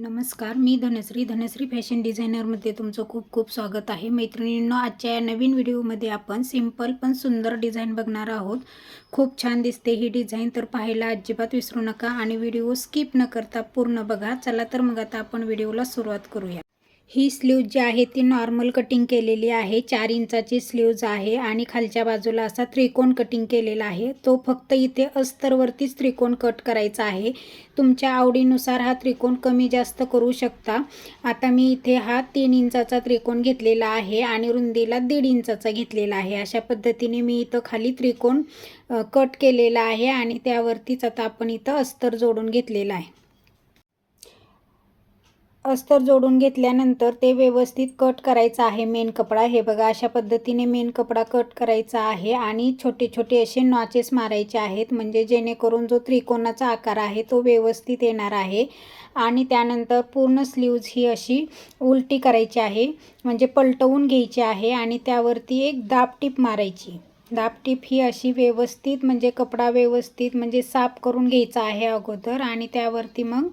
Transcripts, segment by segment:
नमस्कार मी धनश्री. धनश्री फॅशन डिझायनरमध्ये तुमचं खूप खूप स्वागत आहे. मैत्रिणींनो आजच्या या नवीन व्हिडिओमध्ये आपण सिंपल पण सुंदर डिझाईन बघणार आहोत. खूप छान दिसते ही डिझाईन तर पाहायला अजिबात विसरू नका. आणि व्हिडिओ स्किप न करता पूर्ण बघा. चला तर मग आता आपण व्हिडिओला सुरुवात करूया. ही स्लीव जी आहे ती नॉर्मल कटिंग केलेली आहे. चार इंचाची स्लीव्ज आहे आणि खालच्या बाजूला असा त्रिकोण कटिंग केलेला आहे. तो फक्त इथे अस्तरवरतीच त्रिकोण कट करायचा आहे. तुमच्या आवडीनुसार हा त्रिकोण कमी जास्त करू शकता. आता मी इथे हा तीन इंचाचा त्रिकोण घेतलेला आहे आणि रुंदीला दीड इंचाचा घेतलेला आहे. अशा पद्धतीने मी इथं खाली त्रिकोण कट केलेला आहे आणि त्यावरतीच आता आपण इथं अस्तर जोडून घेतलेलं आहे. अस्तर जोडून घेतल्यानंतर ते व्यवस्थित कट करायचं आहे. मेन कपडा हे बघा अशा पद्धतीने मेन कपडा कट करायचा आहे आणि छोटे छोटे असे नॉचेस मारायचे आहेत. म्हणजे जेणेकरून जो त्रिकोणाचा आकार आहे तो व्यवस्थित येणार आहे. आणि त्यानंतर पूर्ण स्लीव्ज ही अशी उलटी करायची आहे. म्हणजे पलटवून घ्यायची आहे आणि त्यावरती एक दाब टीप मारायची. दाब टीप ही अशी व्यवस्थित म्हणजे कपडा व्यवस्थित म्हणजे साफ करून घ्यायचा आहे अगोदर आणि त्यावरती मग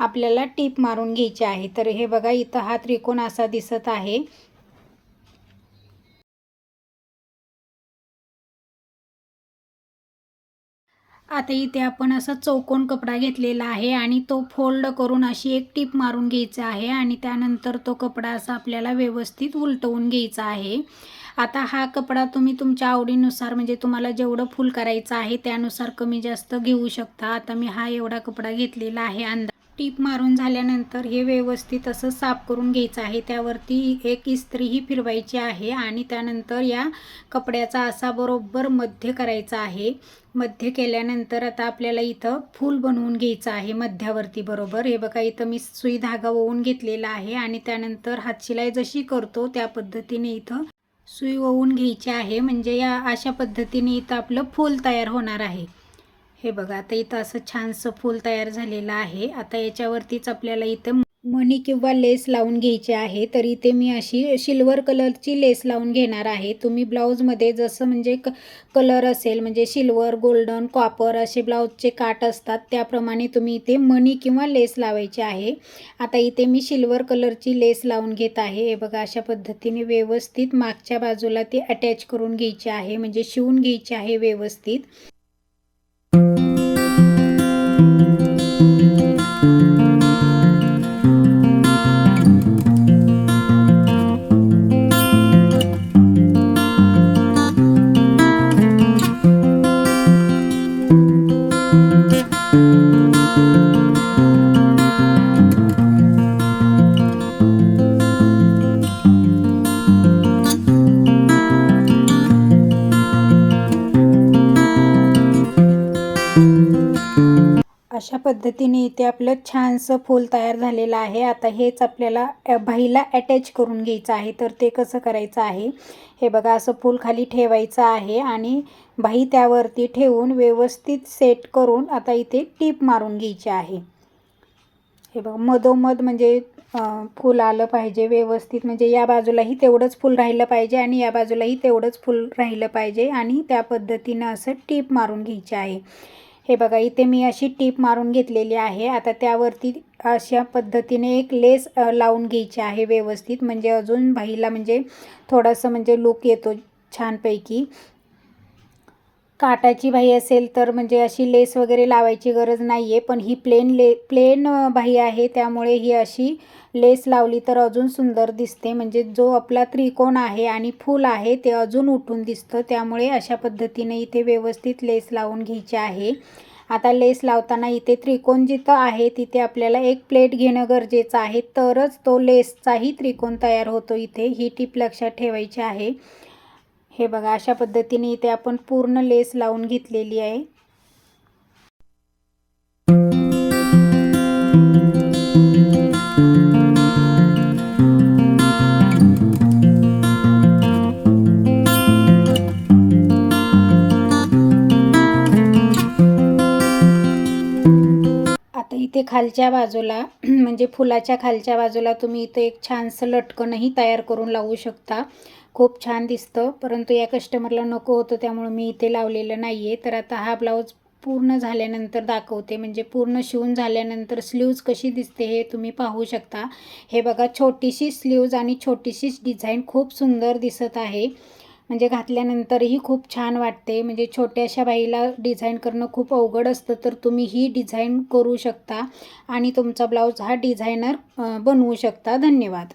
आपल्याला टीप मारून घ्यायची आहे. तर हे बघा इथं हा त्रिकोण असा दिसत आहे. आता इथे आपण असा चौकोन कपडा घेतलेला आहे आणि तो फोल्ड करून अशी एक टीप मारून घ्यायचा आहे आणि त्यानंतर तो कपडा असा आपल्याला व्यवस्थित उलटवून घ्यायचा आहे. आता हा कपडा तुम्ही तुमच्या आवडीनुसार म्हणजे तुम्हाला जेवढं फुल करायचं आहे त्यानुसार कमी जास्त घेऊ शकता. आता मी हा एवढा कपडा घेतलेला आहे अंदा टीप मारून झाल्यानंतर हे व्यवस्थित असं साफ करून घ्यायचं आहे. त्यावरती एक इस्त्रीही फिरवायची आहे आणि त्यानंतर या कपड्याचा असा बरोबर मध्य करायचा आहे. मध्य केल्यानंतर आता आपल्याला इथं फूल बनवून घ्यायचं आहे मध्यावरती बरोबर. हे बघा इथं मी सुई धागा ओवून घेतलेला आहे आणि त्यानंतर हातशिलाई जशी करतो त्या पद्धतीने इथं सुई ओवून घ्यायची आहे. म्हणजे या अशा पद्धतीने इथं आपलं फूल तयार होणार आहे. हे बघा आता इथं असं छानसं फूल तयार झालेलं आहे. आता याच्यावरतीच आपल्याला इथं मणी किंवा लेस लावून घ्यायची आहे तर इथे मी अशी सिल्वर कलरची लेस लावून घेणार आहे. तुम्ही ब्लाऊजमध्ये जसं म्हणजे क कलर असेल म्हणजे सिल्वर गोल्डन कॉपर असे ब्लाऊजचे काट असतात त्याप्रमाणे तुम्ही इथे मणी किंवा लेस लावायची आहे. आता इथे मी सिल्वर कलरची लेस लावून घेत आहे. हे बघा अशा पद्धतीने व्यवस्थित मागच्या बाजूला ती अटॅच करून घ्यायची आहे म्हणजे शिवून घ्यायची आहे व्यवस्थित. अशा पद्धतीने इथे आपलं छानसं फूल तयार झालेलं आहे. आता हेच आपल्याला भाईला अटॅच करून घ्यायचं आहे. तर ते कसं करायचं आहे? हे बघा असं फूल खाली ठेवायचं आहे आणि भाई त्यावरती ठेवून व्यवस्थित सेट करून आता इथे टीप मारून घ्यायची आहे. हे बघा मधोमध म्हणजे फूल आलं पाहिजे व्यवस्थित. म्हणजे या बाजूलाही तेवढंच फूल राहिलं पाहिजे आणि या बाजूलाही तेवढंच फूल राहिलं पाहिजे आणि त्या पद्धतीनं असं टीप मारून घ्यायची आहे. हे बघा इथे मी अशी टीप मारून घेतलेली आहे. आता त्यावरती अशा पद्धतीने एक लेस लावून घ्यायची आहे व्यवस्थित. म्हणजे अजून बाईला म्हणजे थोडंसं म्हणजे लुक येतो छानपैकी. काटाची बाही असेल तर म्हणजे अशी लेस वगैरे लावायची गरज नाही आहे पण ही प्लेन ले प्लेन बाही आहे त्यामुळे ही अशी लेस लावली तर अजून सुंदर दिसते. म्हणजे जो आपला त्रिकोण आहे आणि फूल आहे ते अजून उठून दिसतं. त्यामुळे अशा पद्धतीने इथे व्यवस्थित लेस लावून घ्यायची आहे. आता लेस लावताना इथे त्रिकोण जिथं आहे तिथे आपल्याला एक प्लेट घेणं गरजेचं आहे. तरच तो लेसचाही त्रिकोण तयार होतो इथे. ही टीप लक्षात ठेवायची आहे. हे बघा अशा पद्धतीने इथे आपण पूर्ण लेस लावून घेतलेली आहे. इथे खालच्या बाजूला म्हणजे फुलाच्या खालच्या बाजूला तुम्ही इथे एक छानसं लटकनही तयार करून लावू शकता. खूप छान दिसतं परंतु या कस्टमरला नको होतं त्यामुळे मी इथे लावलेलं नाही आहे तर आता हा ब्लाऊज पूर्ण झाल्यानंतर दाखवते. म्हणजे पूर्ण शिवून झाल्यानंतर स्लीव्ज कशी दिसते हे तुम्ही पाहू शकता. हे बघा छोटीशी स्लीव्ज आणि छोटीशीच डिझाईन खूप सुंदर दिसत आहे. म्हणजे घातल्यानंतरही खूप छान वाटते. म्हणजे छोट्याशा बाईला डिझाईन करणं खूप अवघड असतं तर तुम्ही ही डिझाईन करू शकता आणि तुमचा ब्लाऊज हा डिझायनर बनवू शकता. धन्यवाद.